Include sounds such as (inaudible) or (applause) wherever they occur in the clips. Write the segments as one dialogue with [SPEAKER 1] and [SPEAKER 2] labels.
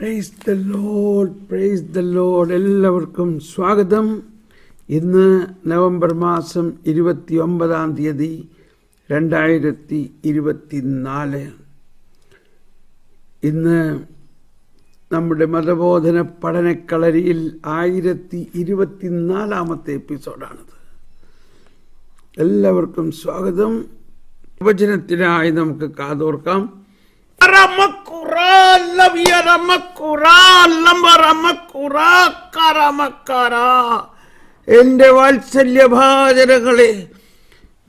[SPEAKER 1] Praise the lord praise the lord എല്ലാവർക്കും സ്വാഗതം. ഇന്ന് നവംബർ മാസം ഇരുപത്തി ഒമ്പതാം തീയതി രണ്ടായിരത്തി ഇരുപത്തി നാല് ഇന്ന് നമ്മുടെ മതബോധന പഠനക്കളരിയിൽ ആയിരത്തി ഇരുപത്തിനാലാമത്തെ എപ്പിസോഡാണിത്. എല്ലാവർക്കും സ്വാഗതം. വചനത്തിനായി നമുക്ക് കാതോർക്കാം. എന്റെ വാത്സല്യഭാചനകളെ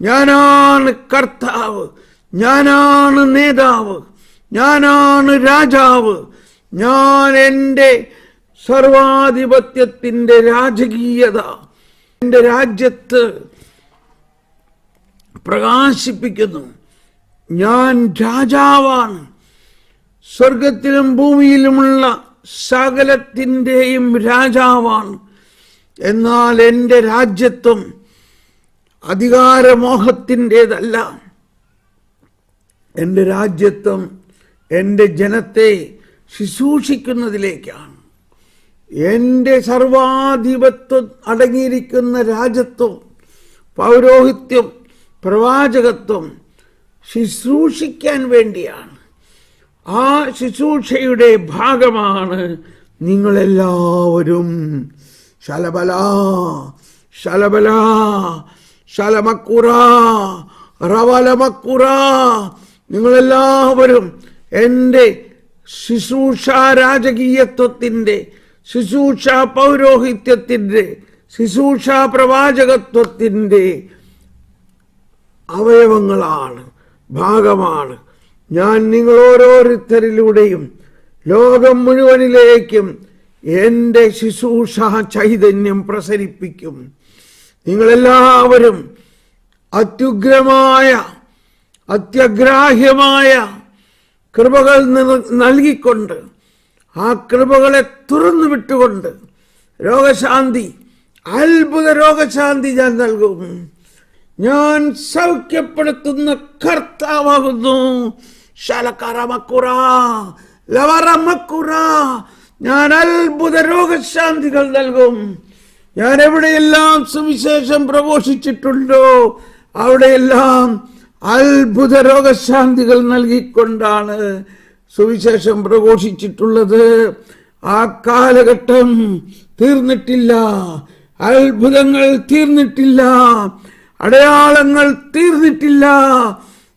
[SPEAKER 1] ഞാനാണ് കർത്താവ് ഞാനാണ് നേതാവ് ഞാനാണ് രാജാവ് ഞാൻ എന്റെ സർവാധിപത്യത്തിന്റെ രാജകീയത എന്റെ രാജ്യത്ത് പ്രകാശിപ്പിക്കുന്നു. ഞാൻ രാജാവാണ്. സ്വർഗത്തിലും ഭൂമിയിലുമുള്ള സകലത്തിന്റെയും രാജാവാണ്. എന്നാൽ എന്റെ രാജ്യത്വം അധികാരമോഹത്തിന്റേതല്ല എന്റെ രാജ്യത്വം എന്റെ ജനത്തെ ശുശ്രൂഷിക്കുന്നതിലേക്കാണ്. എന്റെ സർവാധിപത്വം അടങ്ങിയിരിക്കുന്ന രാജ്യത്വം പൗരോഹിത്യം പ്രവാചകത്വം ശുശ്രൂഷിക്കാൻ വേണ്ടിയാണ്. ആ ശുശ്രൂഷയുടെ ഭാഗമാണ് നിങ്ങളെല്ലാവരും. ശലബല ശലബല ശലമക്കുറ റവലമക്കുറ. നിങ്ങളെല്ലാവരും എന്റെ ശുശ്രൂഷ രാജകീയത്വത്തിന്റെ ശുശ്രൂഷ പൗരോഹിത്യത്തിന്റെ ശുശ്രൂഷ പ്രവാചകത്വത്തിന്റെ അവയവങ്ങളാണ് ഭാഗമാണ്. ഞാൻ നിങ്ങൾ ഓരോരുത്തരിലൂടെയും ലോകം മുഴുവനിലേക്കും എന്റെ ശുശ്രൂഷ ചൈതന്യം പ്രസരിപ്പിക്കും. നിങ്ങളെല്ലാവരും അത്യുഗ്രമായ അത്യഗ്രാഹ്യമായ കൃപകൾ നൽകിക്കൊണ്ട് ആ കൃപകളെ തുറന്നു വിട്ടുകൊണ്ട് രോഗശാന്തി അത്ഭുത രോഗശാന്തി ഞാൻ നൽകും. ഞാൻ സൗഖ്യപ്പെടുത്തുന്ന കർത്താവാകുന്നു. ഞാൻ അത്ഭുത രോഗശാന്തികൾ നൽകും. ഞാൻ എവിടെയെല്ലാം സുവിശേഷം പ്രഘോഷിച്ചിട്ടുണ്ടോ അവിടെയെല്ലാം അത്ഭുത രോഗശാന്തികൾ നൽകിക്കൊണ്ടാണ് സുവിശേഷം പ്രഘോഷിച്ചിട്ടുള്ളത്. ആ കാലഘട്ടം തീർന്നിട്ടില്ല അത്ഭുതങ്ങൾ തീർന്നിട്ടില്ല അടയാളങ്ങൾ തീർന്നിട്ടില്ല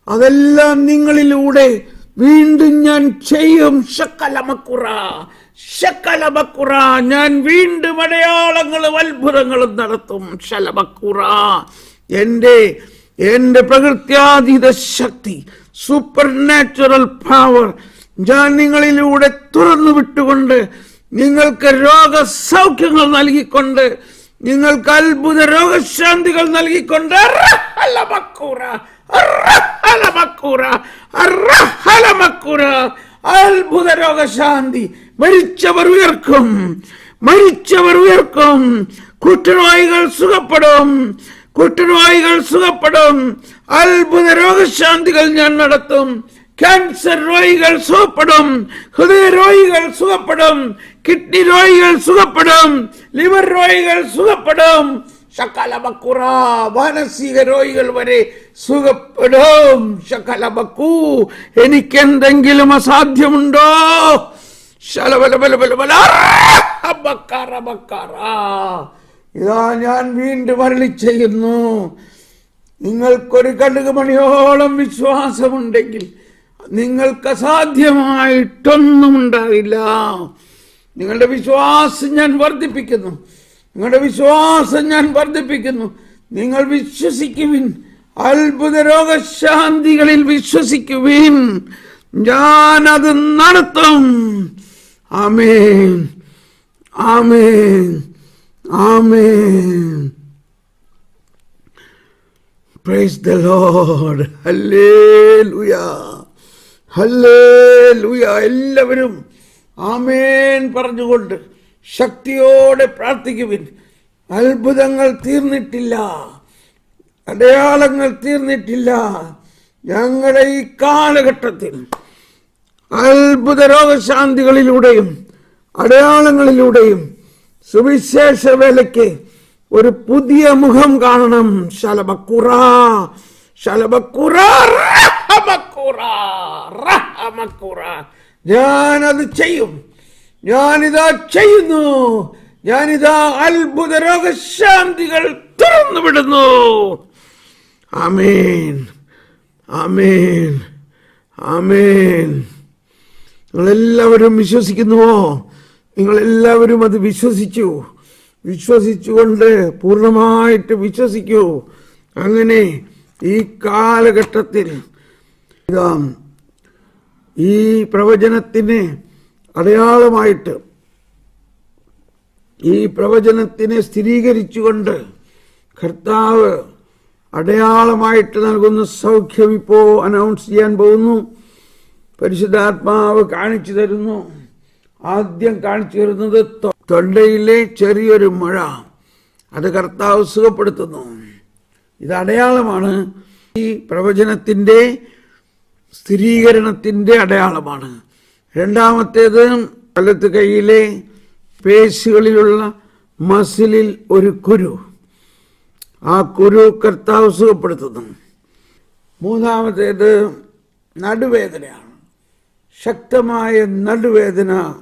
[SPEAKER 1] അതെല്ലാം നിങ്ങളിലൂടെ വീണ്ടും ഞാൻ ചെയ്യും. ശക്കലമക്കുറ ശക്കലമക്കുറ ഞാൻ വീണ്ടും അടയാളങ്ങളും അത്ഭുതങ്ങളും നടത്തും. ശലമക്കുറ എന്റെ എന്റെ പ്രകൃത്യാതീത ശക്തി സൂപ്പർ നാച്ചുറൽ പവർ ഞാൻ നിങ്ങളിലൂടെ തുറന്നു വിട്ടുകൊണ്ട് നിങ്ങൾക്ക് രോഗസൗഖ്യങ്ങൾ നൽകിക്കൊണ്ട് നിങ്ങൾക്ക് അത്ഭുത രോഗശാന്തികൾ നൽകിക്കൊണ്ട്. അത്ഭുത രോഗശാന്തി മരിച്ചവർ ഉയർക്കും മരിച്ചവർ ഉയർക്കും കുറ്റരോഗികൾ സുഖപ്പെടും കുറ്റരോഗികൾ സുഖപ്പെടും അത്ഭുത രോഗശാന്തികൾ ഞാൻ നടത്തും ക്യാൻസർ രോഗികൾ സുഖപ്പെടും ഹൃദയ രോഗികൾ സുഖപ്പെടും കിഡ്നി രോഗികൾ സുഖപ്പെടും ലിവർ രോഗികൾ സുഖപ്പെടും ശകലമക്കുറ വരെ സുഖപ്പെടും. ശകലമക്കൂ എനിക്ക് എന്തെങ്കിലും അസാധ്യമുണ്ടോ ഇതാ ഞാൻ വീണ്ടും അരളി ചെയ്യുന്നു. നിങ്ങൾക്കൊരു കടുക് മണിയോളം വിശ്വാസമുണ്ടെങ്കിൽ നിങ്ങൾക്ക് അസാധ്യമായിട്ടൊന്നും ഉണ്ടാവില്ല. നിങ്ങളുടെ വിശ്വാസം ഞാൻ വർദ്ധിപ്പിക്കുന്നു. നിങ്ങളുടെ വിശ്വാസം ഞാൻ വർദ്ധിപ്പിക്കുന്നു. നിങ്ങൾ വിശ്വസിക്കുവിൻ. അത്ഭുത രോഗശാന്തികളിൽ വിശ്വസിക്കുവിൻ. ഞാൻ അത് നടത്തും. Amen. Amen. Amen. Praise the lord ഹല്ലേ ലോർഡ് ഹല്ലേലൂയ ഹല്ലേലൂയ എല്ലാവരും ആമേൻ പറഞ്ഞുകൊണ്ട് ശക്തിയോടെ പ്രാർത്ഥിക്കുവിൻ. അത്ഭുതങ്ങൾ തീർന്നിട്ടില്ല. അടയാളങ്ങൾ തീർന്നിട്ടില്ല. ഞങ്ങളുടെ ഈ കാലഘട്ടത്തിൽ അത്ഭുത രോഗശാന്തികളിലൂടെയും അടയാളങ്ങളിലൂടെയും സുവിശേഷ വേലയ്ക്ക് ഒരു പുതിയ മുഖം കാണണം. ശലബക്കുറ ശലബക്കുറ. ഞാനത് ചെയ്യും. ഞാനിതാ ചെയ്യുന്നു. ഞാനിതാ അത്ഭുത രോഗശാന്തികൾ തുറന്നു വിടുന്നു. ആമേൻ. ആമേൻ. ആമേൻ. നിങ്ങളെല്ലാവരും വിശ്വസിക്കുന്നുവോ? നിങ്ങളെല്ലാവരും അത് വിശ്വസിച്ചു. വിശ്വസിച്ചുകൊണ്ട് പൂർണമായിട്ട് വിശ്വസിക്കൂ. അങ്ങനെ ഈ കാലഘട്ടത്തിൽ ഈ പ്രവചനത്തിന് അടയാളമായിട്ട് ഈ പ്രവചനത്തിനെ സ്ഥിരീകരിച്ചുകൊണ്ട് കർത്താവ് അടയാളമായിട്ട് നൽകുന്ന സൗഖ്യം ഇപ്പോ അനൗൺസ് ചെയ്യാൻ പോകുന്നു. പരിശുദ്ധാത്മാവ് കാണിച്ചു തരുന്നു. ആദ്യം കാണിച്ചു തരുന്നത് തൊണ്ടയിലെ ചെറിയൊരു മഴ. അത് കർത്താവ് സുഖപ്പെടുത്തുന്നു. ഇത് അടയാളമാണ്. ഈ പ്രവചനത്തിന്റെ സ്ഥിരീകരണത്തിന്റെ അടയാളമാണ്. രണ്ടാമത്തേത് വലത്ത് കൈയിലെ പേശികളിലുള്ള മസിലിൽ ഒരു കുരു. ആ കുരു കർത്താവ് സുഖപ്പെടുത്തുന്നു. മൂന്നാമത്തേത് നടുവേദനയാണ്. ശക്തമായ നടുവേദന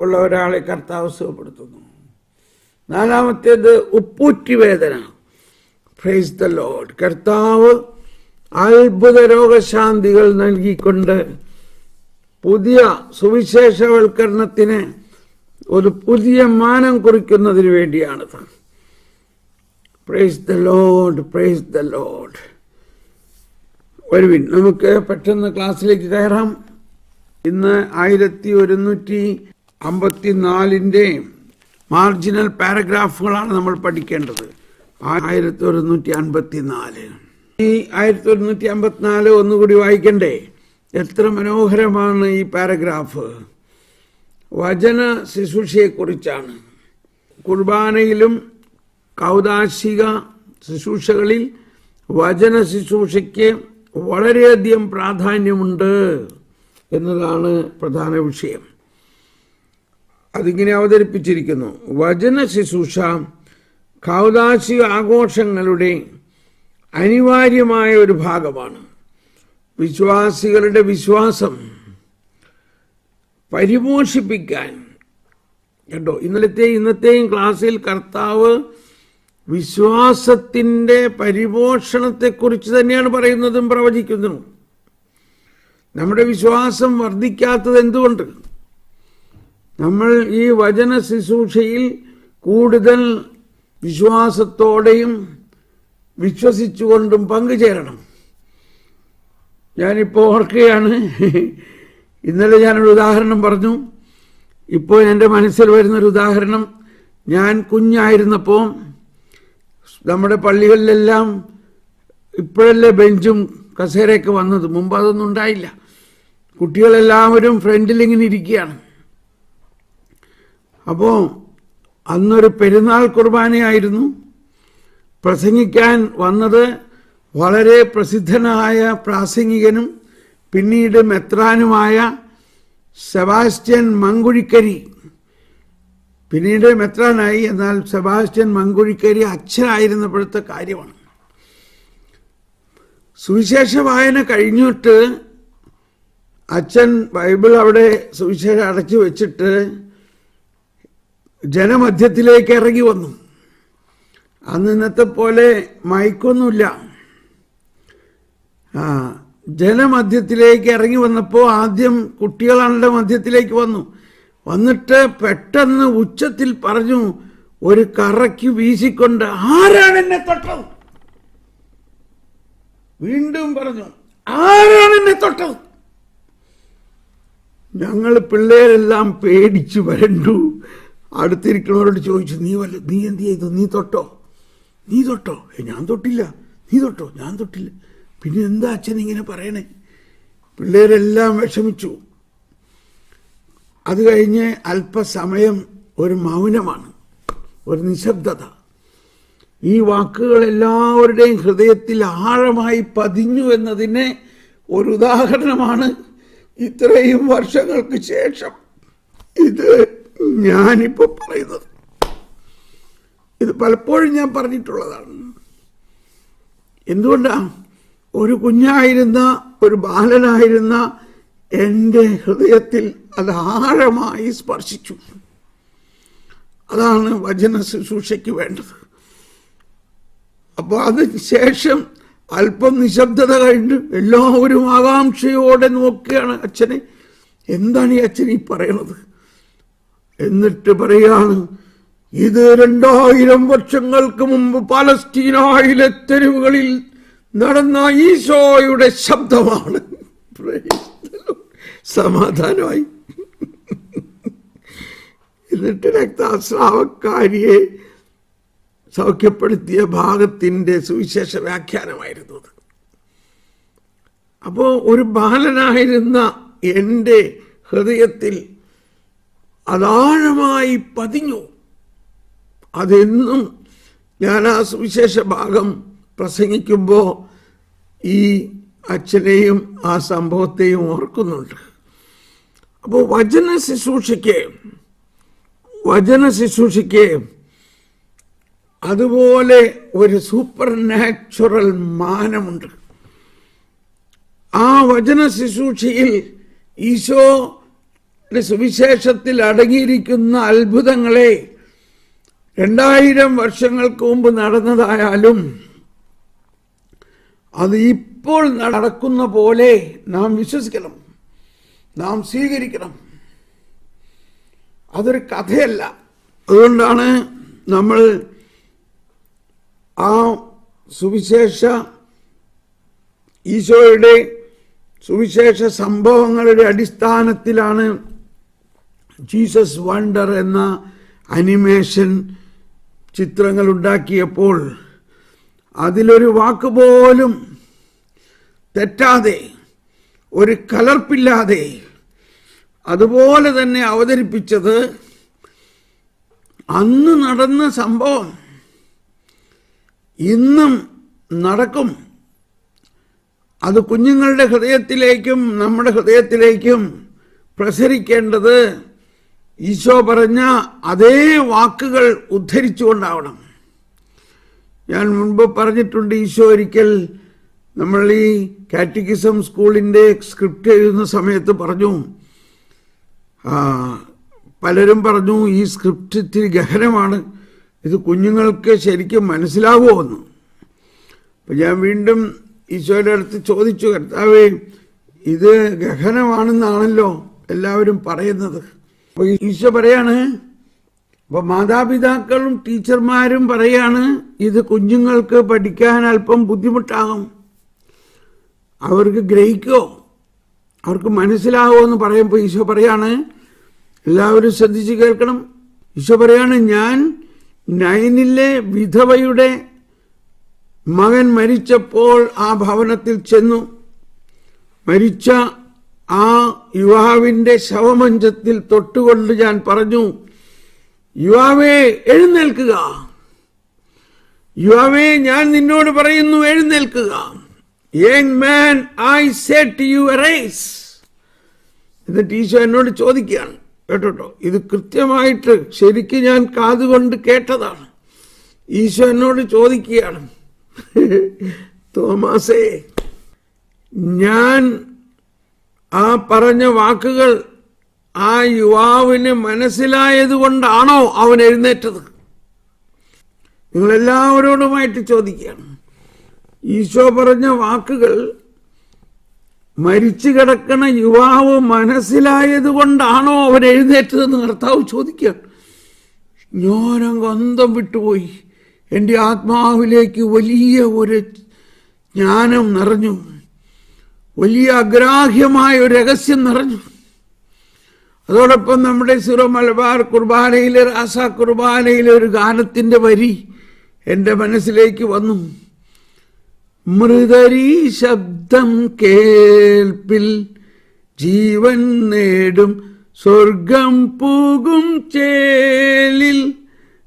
[SPEAKER 1] ഉള്ള ഒരാളെ കർത്താവ് സുഖപ്പെടുത്തുന്നു. നാലാമത്തേത് ഉപ്പൂറ്റി വേദന പ്രൈസ് ദ ലോഡ് കർത്താവ് അത്ഭുത രോഗശാന്തികൾ നൽകിക്കൊണ്ട് പുതിയ സുവിശേഷവൽക്കരണത്തിന് ഒരു പുതിയ മാനം കുറിക്കുന്നതിന് വേണ്ടിയാണിത് praise the lord praise the lord വരുവിൻ നമുക്ക് പെട്ടെന്ന് ക്ലാസ്സിലേക്ക് കയറാം. ഇന്ന് ആയിരത്തി ഒരുന്നൂറ്റി അമ്പത്തിനാലിന്റെ മാർജിനൽ പാരഗ്രാഫുകളാണ് നമ്മൾ പഠിക്കേണ്ടത്. ആയിരത്തി ഒരുന്നൂറ്റി അൻപത്തി നാല് ഈ ആയിരത്തി ഒരുന്നൂറ്റി അമ്പത്തിനാല് ഒന്നുകൂടി വായിക്കണ്ടേ? എത്ര മനോഹരമാണ് ഈ പാരഗ്രാഫ്. വചന ശുശ്രൂഷയെക്കുറിച്ചാണ്. കുർബാനയിലും കൗതാശിക ശുശ്രൂഷകളിൽ വചന ശുശ്രൂഷയ്ക്ക് വളരെയധികം പ്രാധാന്യമുണ്ട് എന്നതാണ് പ്രധാന വിഷയം. അതിങ്ങനെ അവതരിപ്പിച്ചിരിക്കുന്നു. വചന ശുശ്രൂഷ കൗതാശിക ആഘോഷങ്ങളുടെ അനിവാര്യമായ ഒരു ഭാഗമാണ്. വിശ്വാസികളുടെ വിശ്വാസം പരിപോഷിപ്പിക്കാൻ. കേട്ടോ ഇന്നലത്തെ ഇന്നത്തെയും ക്ലാസ്സിൽ കർത്താവ് വിശ്വാസത്തിന്റെ പരിപോഷണത്തെക്കുറിച്ച് തന്നെയാണ് പറയുന്നതും പ്രവചിക്കുന്നതും നമ്മുടെ വിശ്വാസം വർദ്ധിക്കാത്തത് എന്തുകൊണ്ട്? നമ്മൾ ഈ വചന ശുശ്രൂഷയിൽ കൂടുതൽ വിശ്വാസത്തോടെയും വിശ്വസിച്ചുകൊണ്ടും പങ്കുചേരണം. ഞാനിപ്പോൾ ഓർക്കുകയാണ്. ഇന്നലെ ഞാനൊരു ഉദാഹരണം പറഞ്ഞു. ഇപ്പോൾ എന്റെ മനസ്സിൽ വരുന്നൊരു ഉദാഹരണം. ഞാൻ കുഞ്ഞായിരുന്നപ്പോൾ നമ്മുടെ പള്ളികളിലെല്ലാം ഇപ്പോഴല്ലേ ബെഞ്ചും കസേരയൊക്കെ വന്നത്? മുമ്പ് അതൊന്നും ഉണ്ടായില്ല. കുട്ടികളെല്ലാവരും ഫ്രണ്ടിലിങ്ങനെ ഇരിക്കുകയാണ്. അപ്പോൾ അന്നൊരു പെരുന്നാൾ കുർബാനയായിരുന്നു. പ്രസംഗിക്കാൻ വന്നത് വളരെ പ്രസിദ്ധനായ പ്രാസംഗികനും പിന്നീട് മെത്രാനുമായ സെബാസ്റ്റ്യൻ മങ്കുഴിക്കരി. പിന്നീട് മെത്രാനായി എന്നാൽ സെബാസ്റ്റ്യൻ മങ്കുഴിക്കരി അച്ഛനായിരുന്നപ്പോഴത്തെ കാര്യമാണ്. സുവിശേഷ വായന കഴിഞ്ഞിട്ട് അച്ഛൻ ബൈബിൾ അവിടെ സുവിശേഷം അടച്ചു വെച്ചിട്ട് ജനമധ്യത്തിലേക്ക് ഇറങ്ങി വന്നു. അന്ന് പോലെ മയക്കൊന്നുമില്ല. ആ ജനമധ്യത്തിലേക്ക് ഇറങ്ങി വന്നപ്പോൾ ആദ്യം കുട്ടികളുടെ മധ്യത്തിലേക്ക് വന്നു. വന്നിട്ട് പെട്ടെന്ന് ഉച്ചത്തിൽ പറഞ്ഞു ഒരു കറയ്ക്ക് വീശിക്കൊണ്ട് ആരാണ് എന്നെ തൊട്ടത്? വീണ്ടും പറഞ്ഞു ആരാണ് എന്നെ തൊട്ടത്? ഞങ്ങൾ പിള്ളേരെല്ലാം പേടിച്ചു വരണ്ടു. അടുത്തിരിക്കുന്നവരോട് ചോദിച്ചു നീ വല്ല നീ എന്ത് ചെയ്തു? നീ തൊട്ടോ? നീ തൊട്ടോ? ഞാൻ തൊട്ടില്ല. നീ തൊട്ടോ? ഞാൻ തൊട്ടില്ല. പിന്നെ എന്താ അച്ഛൻ ഇങ്ങനെ പറയണേ? പിള്ളേരെല്ലാം വിഷമിച്ചു. അത് കഴിഞ്ഞ് അല്പസമയം ഒരു മൗനമാണ് ഒരു നിശബ്ദത. ഈ വാക്കുകൾ എല്ലാവരുടെയും ഹൃദയത്തിൽ ആഴമായി പതിഞ്ഞു എന്നതിന് ഒരു ഉദാഹരണമാണ് ഇത്രയും വർഷങ്ങൾക്ക് ശേഷം ഇത് ഞാനിപ്പോ പറയുന്നത്. ഇത് പലപ്പോഴും ഞാൻ പറഞ്ഞിട്ടുള്ളതാണ്. എന്തുകൊണ്ടാ? ഒരു കുഞ്ഞായിരുന്ന ഒരു ബാലനായിരുന്ന എന്റെ ഹൃദയത്തിൽ അത് ആഴമായി സ്പർശിച്ചു. അതാണ് വചന ശുശ്രൂഷയ്ക്ക് വേണ്ടത്. അപ്പോൾ അതിന് ശേഷം അല്പം നിശബ്ദത കഴിഞ്ഞ് എല്ലാവരും ആകാംക്ഷയോടെ നോക്കുകയാണ് അച്ഛനെ. എന്താണ് ഈ അച്ഛൻ ഈ പറയണത്? എന്നിട്ട് പറയാണ് ഇത് രണ്ടായിരം വർഷങ്ങൾക്ക് മുമ്പ് പാലസ്തീനായിലെ തെരുവുകളിൽ നടന്ന ഈശോയുടെ ശബ്ദമാണ്. സമാധാനമായി. എന്നിട്ട് രക്താസ്രാവക്കാരിയെ സൗഖ്യപ്പെടുത്തിയ ഭാഗത്തിന്റെ സുവിശേഷ വ്യാഖ്യാനമായിരുന്നു അത്. അപ്പോൾ ഒരു ബാലനായിരുന്ന എന്റെ ഹൃദയത്തിൽ അതാഴമായി പതിഞ്ഞു. അതെന്നും ഞാൻ ആ സുവിശേഷ ഭാഗം പ്രസംഗിക്കുമ്പോൾ ഈ അച്ഛനെയും ആ സംഭവത്തെയും ഓർക്കുന്നുണ്ട്. അപ്പോൾ വചന ശുശ്രൂഷയ്ക്ക് വചന ശുശ്രൂഷയ്ക്ക് അതുപോലെ ഒരു സൂപ്പർ നാച്ചുറൽ മാനമുണ്ട്. ആ വചന ശുശ്രൂഷയിൽ ഈശോ സുവിശേഷത്തിൽ അടങ്ങിയിരിക്കുന്ന അത്ഭുതങ്ങളെ രണ്ടായിരം വർഷങ്ങൾക്ക് മുമ്പ് നടന്നതായാലും അത് ഇപ്പോൾ നടക്കുന്ന പോലെ നാം വിശ്വസിക്കണം. നാം സ്വീകരിക്കണം. അതൊരു കഥയല്ല. അതുകൊണ്ടാണ് നമ്മൾ ആ സുവിശേഷ ഈശോയുടെ സുവിശേഷ സംഭവങ്ങളുടെ അടിസ്ഥാനത്തിലാണ് ജീസസ് വണ്ടർ എന്ന അനിമേഷൻ ചിത്രങ്ങൾ ഉണ്ടാക്കിയപ്പോൾ അതിലൊരു വാക്ക് പോലും തെറ്റാതെ ഒരു കലർപ്പില്ലാതെ അതുപോലെ തന്നെ അവതരിപ്പിച്ചത് അന്ന് നടന്ന സംഭവം ഇന്നും നടക്കും. അത് കുഞ്ഞുങ്ങളുടെ ഹൃദയത്തിലേക്കും നമ്മുടെ ഹൃദയത്തിലേക്കും പ്രസരിക്കേണ്ടത് ഈശോ പറഞ്ഞ അതേ വാക്കുകൾ ഉദ്ധരിച്ചുകൊണ്ടാവണം. ഞാൻ മുൻപ് പറഞ്ഞിട്ടുണ്ട് ഈശോ ഒരിക്കൽ നമ്മൾ ഈ കാറ്റഗിസം സ്കൂളിന്റെ സ്ക്രിപ്റ്റ് എഴുതുന്ന സമയത്ത് പറഞ്ഞു. പലരും പറഞ്ഞു ഈ സ്ക്രിപ്റ്റ് ഇത്തിരി ഗഹനമാണ്. ഇത് കുഞ്ഞുങ്ങൾക്ക് ശരിക്കും മനസ്സിലാവുമോ എന്ന്. അപ്പം ഞാൻ വീണ്ടും ഈശോയുടെ അടുത്ത് ചോദിച്ചു കർത്താവേ ഇത് ഗഹനമാണെന്നാണല്ലോ എല്ലാവരും പറയുന്നത്. അപ്പോൾ ഈശോ പറയാണ് അപ്പോൾ മാതാപിതാക്കളും ടീച്ചർമാരും പറയാണ് ഇത് കുഞ്ഞുങ്ങൾക്ക് പഠിക്കാൻ അല്പം ബുദ്ധിമുട്ടാകും. അവർക്ക് ഗ്രഹിക്കോ? അവർക്ക് മനസ്സിലാവോ എന്ന് പറയുമ്പോൾ ഈശോ പറയാണ് എല്ലാവരും ശ്രദ്ധിച്ച് കേൾക്കണം. ഈശോ പറയാണ് ഞാൻ നൈനിലെ വിധവയുടെ മകൻ മരിച്ചപ്പോൾ ആ ഭവനത്തിൽ ചെന്നു. മരിച്ച ആ യുവാവിന്റെ ശവമഞ്ചത്തിൽ തൊട്ടുകൊണ്ട് ഞാൻ പറഞ്ഞു യുവാവേ എഴുന്നേൽക്കുക. യുവാവേ ഞാൻ നിന്നോട് പറയുന്നു എഴുന്നേൽക്കുക. Young man I set you rise എന്നിട്ട് ഈശോ എന്നോട് ചോദിക്കുകയാണ് കേട്ടോട്ടോ ഇത് കൃത്യമായിട്ട് ശരിക്കും ഞാൻ കാതുകൊണ്ട് കേട്ടതാണ്. ഈശോ എന്നോട് ചോദിക്കുകയാണ് തോമാസേ ഞാൻ ആ പറഞ്ഞ വാക്കുകൾ ആ യുവാവിന് മനസ്സിലായത് കൊണ്ടാണോ അവൻ എഴുന്നേറ്റത്? നിങ്ങളെല്ലാവരോടുമായിട്ട് ചോദിക്കുകയാണ്. ഈശോ പറഞ്ഞ വാക്കുകൾ മരിച്ചു കിടക്കണ യുവാവ് മനസ്സിലായത് കൊണ്ടാണോ അവൻ എഴുന്നേറ്റതെന്ന് കർത്താവ് ചോദിക്കുകയാണ്. ഞാനങ്ങ് അന്തം വിട്ടുപോയി. എന്റെ ആത്മാവിലേക്ക് വലിയ ഒരു ജ്ഞാനം നിറഞ്ഞു. വലിയ അഗ്രാഹ്യമായ ഒരു രഹസ്യം നിറഞ്ഞു. അതോടൊപ്പം നമ്മുടെ സിറോ മലബാർ കുർബാനയിലെ റാസ കുർബാനയിലെ ഒരു ഗാനത്തിന്റെ വരി എന്റെ മനസ്സിലേക്ക് വന്നു. മൃതരീ ശബ്ദം കേൾപ്പിൽ ജീവൻ നേടും സ്വർഗം പൂകും ചേലിൽ.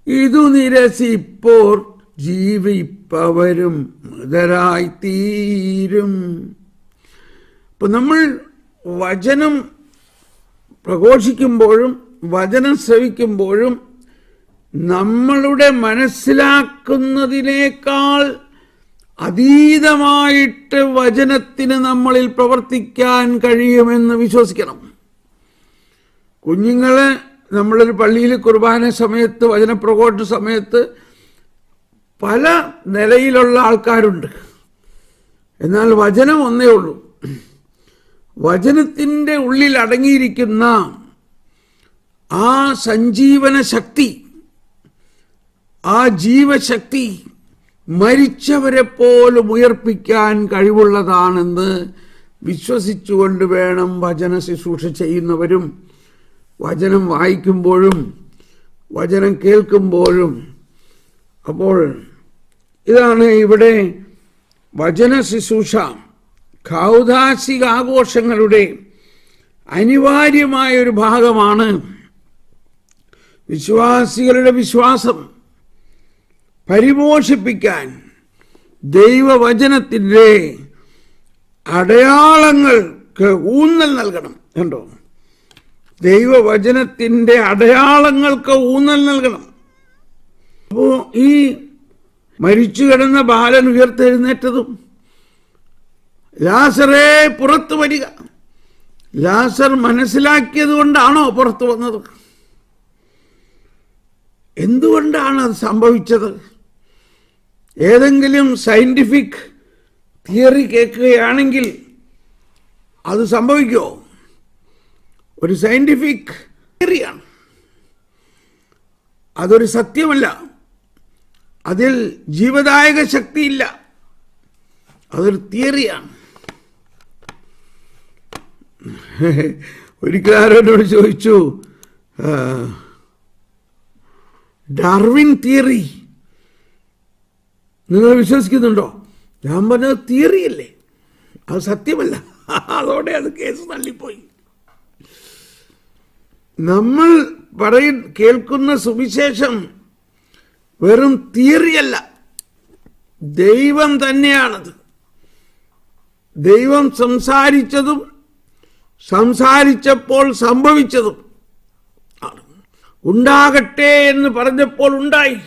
[SPEAKER 1] ഇതു നിരസിപ്പോർ ജീവിപ്പവരും മൃതരായി തീരും അപ്പൊ നമ്മൾ വചനം പ്രഘോഷിക്കുമ്പോഴും വചനം ശ്രവിക്കുമ്പോഴും നമ്മളുടെ മനസ്സിലാക്കുന്നതിനേക്കാൾ അതീതമായിട്ട് വചനത്തിന് നമ്മളിൽ പ്രവർത്തിക്കാൻ കഴിയുമെന്ന് വിശ്വസിക്കണം. കുഞ്ഞുങ്ങൾ നമ്മളൊരു പള്ളിയിൽ കുർബാന സമയത്ത് വചനപ്രഘോഷ സമയത്ത് പല നിലയിലുള്ള ആൾക്കാരുണ്ട്. എന്നാൽ വചനം ഒന്നേ ഉള്ളൂ. വചനത്തിന്റെ ഉള്ളിൽ അടങ്ങിയിരിക്കുന്ന ആ സഞ്ജീവന ശക്തി ആ ജീവശക്തി മരിച്ചവരെ പോലും ഉയർപ്പിക്കാൻ കഴിവുള്ളതാണെന്ന് വിശ്വസിച്ചുകൊണ്ട് വേണം വചന ശുശ്രൂഷ ചെയ്യുന്നവരും വചനം വായിക്കുമ്പോഴും വചനം കേൾക്കുമ്പോഴും. അപ്പോൾ ഇതാണ് ഇവിടെ വചന ശുശ്രൂഷ. കൗതാസിക ആഘോഷങ്ങളുടെ അനിവാര്യമായ ഒരു ഭാഗമാണ് വിശ്വാസികളുടെ വിശ്വാസം. പരിപോഷിപ്പിക്കാൻ ദൈവവചനത്തിന്റെ അടയാളങ്ങൾക്ക് ഊന്നൽ നൽകണം. കണ്ടോ? ദൈവവചനത്തിന്റെ അടയാളങ്ങൾക്ക് ഊന്നൽ നൽകണം. അപ്പോ ഈ മരിച്ചു കിടന്ന ബാലൻ ഉയർത്തെഴുന്നേറ്റതും ലാസറെ പുറത്തു വരിക. ലാസർ മനസ്സിലാക്കിയത് കൊണ്ടാണോ പുറത്തു വന്നത്? എന്തുകൊണ്ടാണ് അത് സംഭവിച്ചത്? ഏതെങ്കിലും സയന്റിഫിക് തിയറി കേൾക്കുകയാണെങ്കിൽ അത് സംഭവിക്കുമോ ഒരു സയന്റിഫിക് തിയറിയാണ്. അതൊരു സത്യമല്ല. അതിൽ ജീവദായക ശക്തിയില്ല. അതൊരു തിയറിയാണ്. (laughs) ഒരിക്കൽ ആരോടോട് ചോദിച്ചു ഡാർവിൻ തിയറി. നിങ്ങൾ വിശ്വസിക്കുന്നുണ്ടോ? ഞാൻ പറഞ്ഞത് തിയറിയല്ലേ അത് സത്യമല്ല. (laughs) അതോടെ അത് കേസ് തള്ളിപ്പോയി. നമ്മൾ പറയ കേൾക്കുന്ന സുവിശേഷം വെറും തിയറിയല്ല ദൈവം തന്നെയാണത്. ദൈവം സംസാരിച്ചതും സംസാരിച്ചപ്പോൾ സംഭവിച്ചതും ഉണ്ടാകട്ടെ എന്ന് പറഞ്ഞപ്പോൾ ഉണ്ടായി.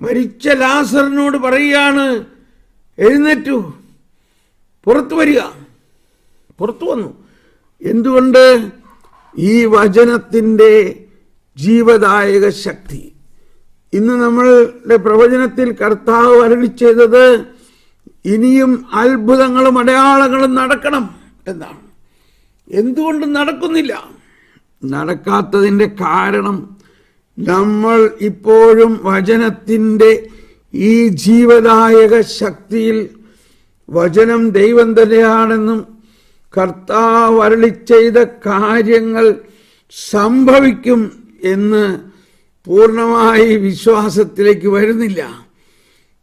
[SPEAKER 1] മരിച്ച ലാസറിനോട് പറയുകയാണ് എഴുന്നേറ്റു. പുറത്തു വരിക. പുറത്തു വന്നു. എന്തുകൊണ്ട്? ഈ വചനത്തിന്റെ ജീവദായക ശക്തി. ഇന്ന് നമ്മളുടെ പ്രവചനത്തിൽ കർത്താവ് അരളി ചെയ്തത് ഇനിയും അത്ഭുതങ്ങളും അടയാളങ്ങളും നടക്കണം എന്നാണ്. എന്തുകൊണ്ട് നടക്കുന്നില്ല. നടക്കാത്തതിന്റെ കാരണം നമ്മൾ ഇപ്പോഴും വചനത്തിന്റെ ഈ ജീവദായക ശക്തിയിൽ വചനം ദൈവം തന്നെയാണെന്നും കർത്താവ് അരളി ചെയ്ത കാര്യങ്ങൾ സംഭവിക്കും എന്ന് പൂർണമായി വിശ്വാസത്തിലേക്ക് വരുന്നില്ല.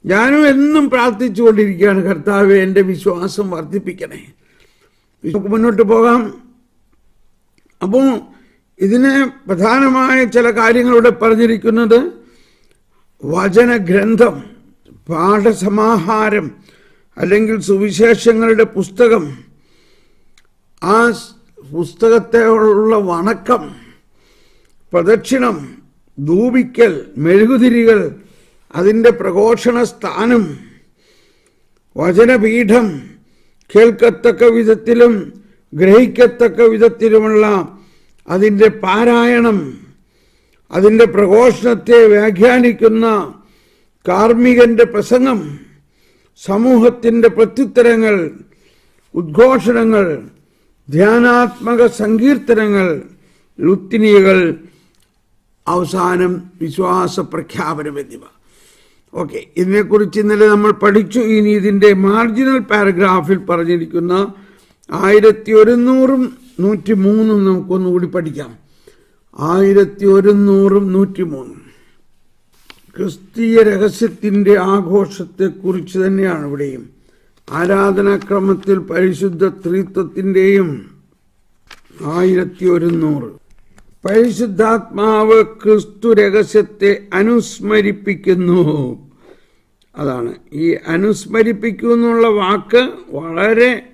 [SPEAKER 1] ഞാനും എന്നും പ്രാർത്ഥിച്ചുകൊണ്ടിരിക്കുകയാണ് കർത്താവ് എന്റെ വിശ്വാസം വർദ്ധിപ്പിക്കണേ. നമുക്ക് മുന്നോട്ട് പോകാം. അപ്പോൾ ഇതിന് പ്രധാനമായ ചില കാര്യങ്ങളിവിടെ പറഞ്ഞിരിക്കുന്നത് വചനഗ്രന്ഥം പാഠസമാഹാരം അല്ലെങ്കിൽ സുവിശേഷങ്ങളുടെ പുസ്തകം ആ പുസ്തകത്തോടുള്ള വണക്കം പ്രദക്ഷിണം ധൂപിക്കൽ മെഴുകുതിരികൾ അതിന്റെ പ്രഘോഷണ സ്ഥാനം വചനപീഠം കേൾക്കത്തക്ക വിധത്തിലും ഗ്രഹിക്കത്തക്ക വിധത്തിലുമുള്ള അതിന്റെ പാരായണം അതിന്റെ പ്രഘോഷണത്തെ വ്യാഖ്യാനിക്കുന്ന കാർമ്മികന്റെ പ്രസംഗം സമൂഹത്തിന്റെ പ്രത്യുത്തരങ്ങൾ ഉദ്ഘോഷണങ്ങൾ ധ്യാനാത്മക സങ്കീർത്തനങ്ങൾ ലുത്തിനികൾ അവസാനം വിശ്വാസ പ്രഖ്യാപനം എന്നിവ. ഓക്കെ ഇതിനെക്കുറിച്ച് ഇന്നലെ നമ്മൾ പഠിച്ചു. ഇനി ഇതിന്റെ മാർജിനൽ പാരഗ്രാഫിൽ പറഞ്ഞിരിക്കുന്ന ആയിരത്തി ഒരുന്നൂറും നൂറ്റി മൂന്നും നമുക്കൊന്നുകൂടി പഠിക്കാം. ആയിരത്തി ഒരുന്നൂറും നൂറ്റി മൂന്നും ക്രിസ്തീയ രഹസ്യത്തിന്റെ ആഘോഷത്തെക്കുറിച്ച് തന്നെയാണ് ഇവിടെയും. ആരാധനാക്രമത്തിൽ പരിശുദ്ധ ത്രിത്വത്തിന്റെയും ആയിരത്തി ഒരുന്നൂറ് പരിശുദ്ധാത്മാവ് ക്രിസ്തു രഹസ്യത്തെ അനുസ്മരിപ്പിക്കുന്നു. അതാണ്. ഈ അനുസ്മരിപ്പിക്കൂ എന്നുള്ള വാക്ക് വളരെ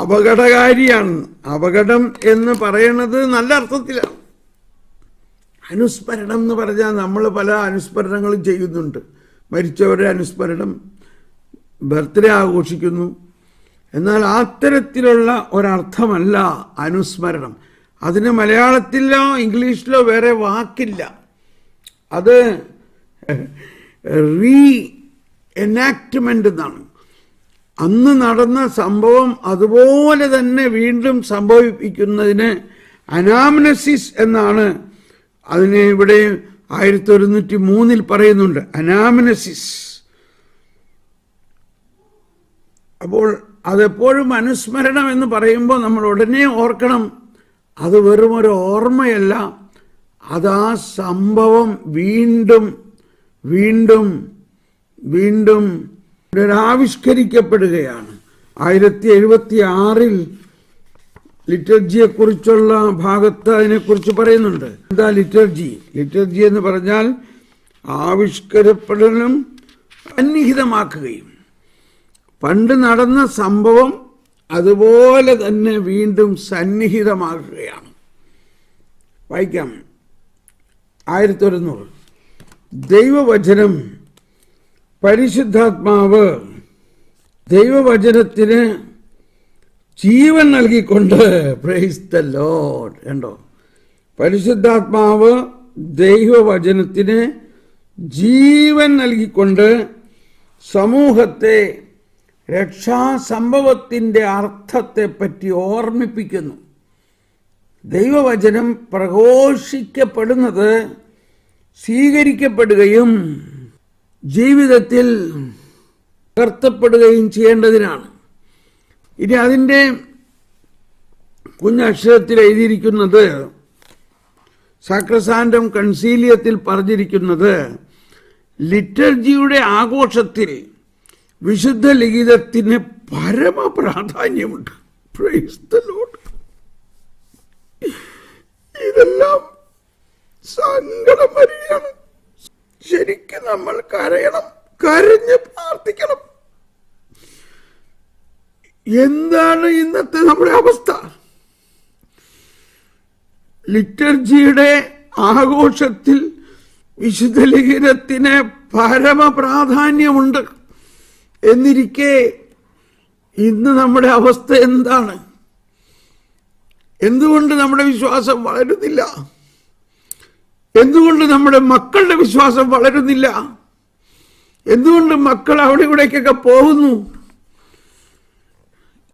[SPEAKER 1] അപകടകാരിയാണ്. അപകടം എന്ന് പറയുന്നത് നല്ല അർത്ഥത്തിലാണ്. അനുസ്മരണം എന്ന് പറഞ്ഞാൽ നമ്മൾ പല അനുസ്മരണങ്ങളും ചെയ്യുന്നുണ്ട്. മരിച്ചവരുടെ അനുസ്മരണം ബർത്ത്ഡേ ആഘോഷിക്കുന്നു. എന്നാൽ അത്തരത്തിലുള്ള ഒരർത്ഥമല്ല അനുസ്മരണം. അതിന് മലയാളത്തിലോ ഇംഗ്ലീഷിലോ വേറെ വാക്കില്ല. അത് റീ എനാക്ട്മെന്റ് എന്നാണ്. അന്ന് നടന്ന സംഭവം അതുപോലെ തന്നെ വീണ്ടും സംഭവിപ്പിക്കുന്നതിന് അനാമനസിസ് എന്നാണ് അതിനെ ഇവിടെ ആയിരത്തി ഒരുന്നൂറ്റി മൂന്നിൽ പറയുന്നുണ്ട്. അനാമനസിസ്. അപ്പോൾ അതെപ്പോഴും അനുസ്മരണം എന്ന് പറയുമ്പോൾ നമ്മൾ ഉടനെ ഓർക്കണം അത് വെറും ഒരു ഓർമ്മയല്ല. അതാ സംഭവം വീണ്ടും വീണ്ടും വീണ്ടും പുനരാവിഷ്കരിക്കപ്പെടുകയാണ്. ആയിരത്തി എഴുപത്തി ആറിൽ ലിറ്റർജിയെ കുറിച്ചുള്ള ഭാഗത്ത് അതിനെക്കുറിച്ച് പറയുന്നുണ്ട്. എന്താ ലിറ്റർജി? ലിറ്റർജി എന്ന് പറഞ്ഞാൽ ആവിഷ്കരപ്പെടലും സന്നിഹിതമാക്കുകയും പണ്ട് നടന്ന സംഭവം അതുപോലെ തന്നെ വീണ്ടും സന്നിഹിതമാക്കുകയാണ് വായിക്കാം. ആയിരത്തി ഒരുന്നൂറ്. ദൈവവചനം പരിശുദ്ധാത്മാവ് ദൈവവചനത്തിന് ജീവൻ നൽകിക്കൊണ്ട് പ്രൈസ് ദ ലോഡ് കണ്ടോ? പരിശുദ്ധാത്മാവ് ദൈവവചനത്തിന് ജീവൻ നൽകിക്കൊണ്ട് സമൂഹത്തെ രക്ഷാസംഭവത്തിന്റെ അർത്ഥത്തെപ്പറ്റി ഓർമ്മിപ്പിക്കുന്നു. ദൈവവചനം പ്രഘോഷിക്കപ്പെടുന്നത് സ്വീകരിക്കപ്പെടുകയും ജീവിതത്തിൽ പകർത്തപ്പെടുകയും ചെയ്യേണ്ടതിനാണ് ഇനി അതിന്റെ കുഞ്ഞക്ഷരത്തിൽ എഴുതിയിരിക്കുന്നത് സാക്രസാൻഡം കൺസീലിയത്തിൽ പറഞ്ഞിരിക്കുന്നത് ലിറ്റർജിയുടെ ആഘോഷത്തിൽ വിശുദ്ധ ലിഖിതത്തിന് പരമ പ്രാധാന്യമുണ്ട്. ഇതെല്ലാം സങ്കടം ശരിക്കും നമ്മൾ കരയണം കരഞ്ഞ് പ്രാർത്ഥിക്കണം. എന്താണ് ഇന്നത്തെ നമ്മുടെ അവസ്ഥ? ലിറ്റർജിയുടെ ആഘോഷത്തിൽ വിശുദ്ധ ലിഖിതത്തിന് പരമ പ്രാധാന്യമുണ്ട് എന്നിരിക്കെ ഇന്ന് നമ്മുടെ അവസ്ഥ എന്താണ്? എന്തുകൊണ്ട് നമ്മുടെ വിശ്വാസം വളരുന്നില്ല? എന്തുകൊണ്ട് നമ്മുടെ മക്കളുടെ വിശ്വാസം വളരുന്നില്ല? എന്തുകൊണ്ട് മക്കൾ അവിടെ ഇവിടേക്കൊക്കെ പോകുന്നു?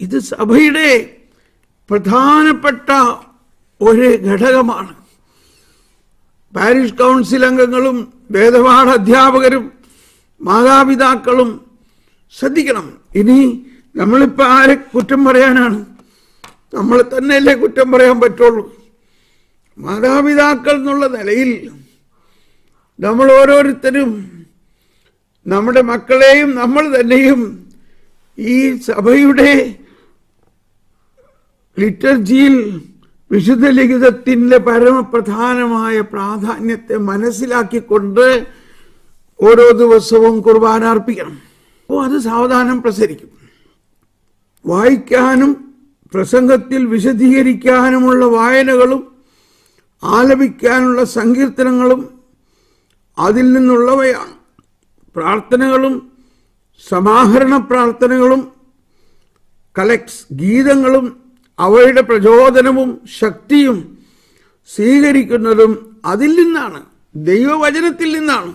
[SPEAKER 1] ഇത് സഭയുടെ പ്രധാനപ്പെട്ട ഒരു ഘടകമാണ്. പാരിഷ് കൗൺസിൽ അംഗങ്ങളും വേദപാഠ അധ്യാപകരും മാതാപിതാക്കളും ശ്രദ്ധിക്കണം. ഇനി നമ്മളിപ്പോൾ ആരെ കുറ്റം പറയാനാണ്? നമ്മൾ തന്നെയല്ലേ കുറ്റം പറയാൻ പറ്റുള്ളൂ. മാതാപിതാക്കൾ എന്നുള്ള നിലയിൽ നമ്മൾ ഓരോരുത്തരും നമ്മുടെ മക്കളെയും നമ്മൾ തന്നെയും ഈ സഭയുടെ ലിറ്റർജിയിൽ വിശുദ്ധ ലിഖിതത്തിന്റെ പരമപ്രധാനമായ പ്രാധാന്യത്തെ മനസ്സിലാക്കിക്കൊണ്ട് ഓരോ ദിവസവും കുർബാന അർപ്പിക്കണം. അപ്പോൾ അത് സാവധാനം പ്രസരിക്കും. വായിക്കാനും പ്രസംഗത്തിൽ വിശദീകരിക്കാനുമുള്ള വായനകളും ആലപിക്കാനുള്ള സങ്കീർത്തനങ്ങളും അതിൽ നിന്നുള്ളവയാണ്. പ്രാർത്ഥനകളും സമാഹരണ പ്രാർത്ഥനകളും കലക്സ് ഗീതങ്ങളും അവയുടെ പ്രചോദനവും ശക്തിയും സ്വീകരിക്കുന്നതും അതിൽ നിന്നാണ് ദൈവവചനത്തിൽ നിന്നാണ്.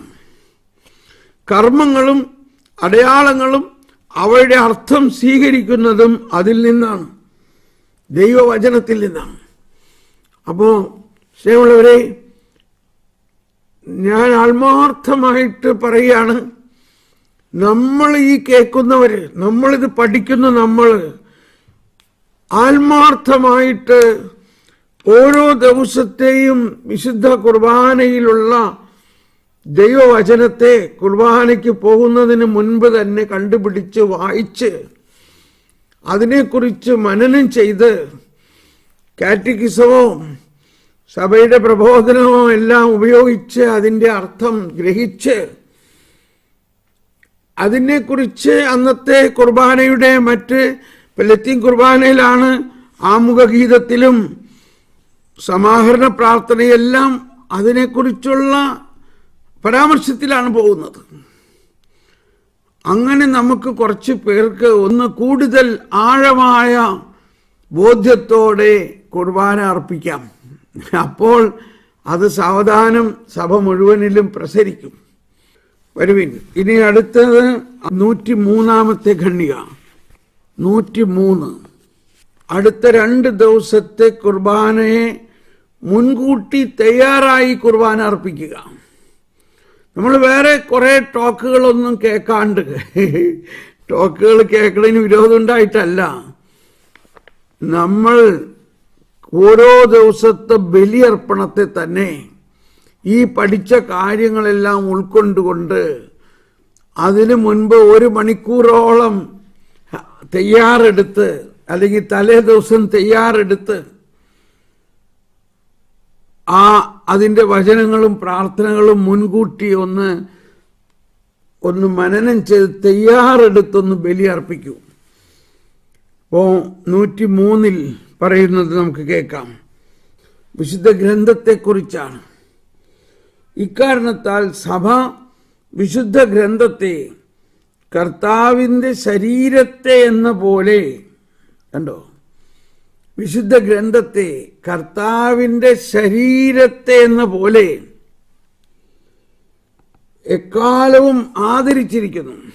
[SPEAKER 1] കർമ്മങ്ങളും അടയാളങ്ങളും അവയുടെ അർത്ഥം സ്വീകരിക്കുന്നതും അതിൽ നിന്നാണ് ദൈവവചനത്തിൽ നിന്നാണ്. അപ്പോൾ സ്നേഹമുള്ളവരെ ഞാൻ ആത്മാർത്ഥമായിട്ട് പറയുകയാണ് നമ്മൾ ഈ കേൾക്കുന്നവർ നമ്മളിത് പഠിക്കുന്ന നമ്മൾ ആത്മാർത്ഥമായിട്ട് ഓരോ ദിവസത്തെയും വിശുദ്ധ കുർബാനയിലുള്ള ദൈവവചനത്തെ കുർബാനയ്ക്ക് പോകുന്നതിന് മുൻപ് തന്നെ കണ്ടുപിടിച്ച് വായിച്ച് അതിനെക്കുറിച്ച് മനനം ചെയ്ത് കാറ്റഗിസമോ സഭയുടെ പ്രബോധനവും എല്ലാം ഉപയോഗിച്ച് അതിന്റെ അർത്ഥം ഗ്രഹിച്ച് അതിനെക്കുറിച്ച് അന്നത്തെ കുർബാനയുടെ മറ്റ് ലത്തീൻ കുർബാനയിലാണ് ആമുഖ ഗീതത്തിലും സമാഹരണ പ്രാർത്ഥനയെല്ലാം അതിനെക്കുറിച്ചുള്ള പരാമർശത്തിലാണ് പോകുന്നത്. അങ്ങനെ നമുക്ക് കുറച്ച് പേർക്ക് ഒന്ന് കൂടുതൽ ആഴമായ ബോധ്യത്തോടെ കുർബാന അർപ്പിക്കാം. (laughs) അപ്പോൾ അത് സാവധാനം സഭ മുഴുവനിലും പ്രസരിക്കും. വരുവിൻ. ഇനി അടുത്തത് നൂറ്റി മൂന്നാമത്തെ ഖണ്ഡിക. നൂറ്റി മൂന്ന് അടുത്ത രണ്ട് ദിവസത്തെ കുർബാനയെ മുൻകൂട്ടി തയ്യാറായി കുർബാന അർപ്പിക്കുക. നമ്മൾ വേറെ കുറേ ടോക്കുകളൊന്നും കേൾക്കാണ്ട്. (laughs) ടോക്കുകൾ കേൾക്കുന്നതിന് വിരോധം ഉണ്ടായിട്ടല്ല. നമ്മൾ ഓരോ ദിവസത്തെ ബലിയർപ്പണത്തെ തന്നെ ഈ പഠിച്ച കാര്യങ്ങളെല്ലാം ഉൾക്കൊണ്ടുകൊണ്ട് അതിനു മുൻപ് ഒരു മണിക്കൂറോളം തയ്യാറെടുത്ത് അല്ലെങ്കിൽ തലേ ദിവസം തയ്യാറെടുത്ത് ആ അതിന്റെ വചനങ്ങളും പ്രാർത്ഥനകളും മുൻകൂട്ടി ഒന്ന് ഒന്ന് മനനം ചെയ്ത് തയ്യാറെടുത്തൊന്ന് ബലിയർപ്പിക്കൂ. അപ്പോൾ നൂറ്റി മൂന്നിൽ പറയുന്നത് നമുക്ക് കേൾക്കാം. വിശുദ്ധ ഗ്രന്ഥത്തെക്കുറിച്ചാണ്. ഇക്കാരണത്താൽ സഭ വിശുദ്ധ ഗ്രന്ഥത്തെ കർത്താവിന്റെ ശരീരത്തെ എന്ന പോലെ കണ്ടോ? വിശുദ്ധ ഗ്രന്ഥത്തെ കർത്താവിന്റെ ശരീരത്തെ എന്ന പോലെ എക്കാലവും ആദരിച്ചിരിക്കുന്നു.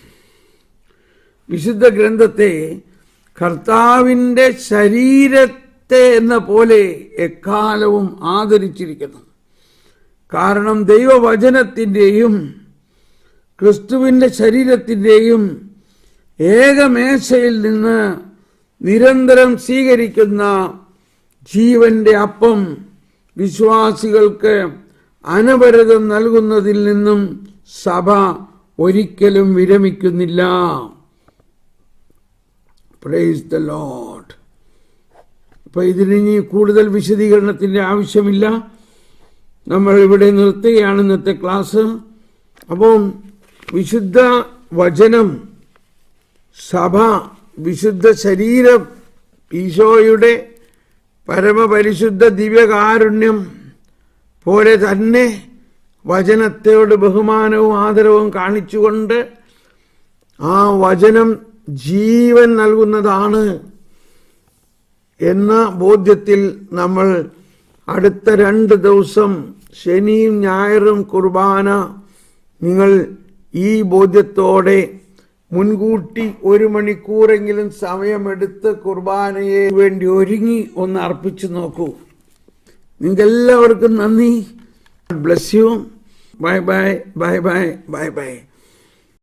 [SPEAKER 1] വിശുദ്ധ ഗ്രന്ഥത്തെ കർത്താവിന്റെ ശരീരത്തെ എന്ന പോലെ എക്കാലവും ആദരിച്ചിരിക്കുന്നു. കാരണം ദൈവവചനത്തിന്റെയും ക്രിസ്തുവിന്റെ ശരീരത്തിന്റെയും ഏകമേശയിൽ നിന്ന് നിരന്തരം സ്വീകരിക്കുന്ന ജീവന്റെ അപ്പം വിശ്വാസികൾക്ക് അനവരതം നൽകുന്നതിൽ നിന്നും സഭ ഒരിക്കലും വിരമിക്കുന്നില്ല. പ്രൈസ് ദ ലോഡ് അപ്പൊ ഇതിനി കൂടുതൽ വിശദീകരണത്തിന്റെ ആവശ്യമില്ല. നമ്മൾ ഇവിടെ നിർത്തുകയാണ് ഇന്നത്തെ ക്ലാസ്. അപ്പോൾ വിശുദ്ധ വചനം സഭ വിശുദ്ധ ശരീരം ഈശോയുടെ പരമപരിശുദ്ധ ദിവ്യകാരുണ്യം പോലെ തന്നെ വചനത്തോട് ബഹുമാനവും ആദരവും കാണിച്ചുകൊണ്ട് ആ വചനം ജീവൻ നൽകുന്നതാണ് എന്ന ബോധ്യത്തിൽ നമ്മൾ അടുത്ത രണ്ട് ദിവസം ശനിയും ഞായറും കുർബാന നിങ്ങൾ ഈ ബോധ്യത്തോടെ മുൻകൂട്ടി ഒരു മണിക്കൂറെങ്കിലും സമയമെടുത്ത് കുർബാനയെ വേണ്ടി ഒരുങ്ങി ഒന്ന് അർപ്പിച്ചു നോക്കൂ. നിങ്ങൾക്ക് എല്ലാവർക്കും നന്ദി bless you bye bye bye bye bye bye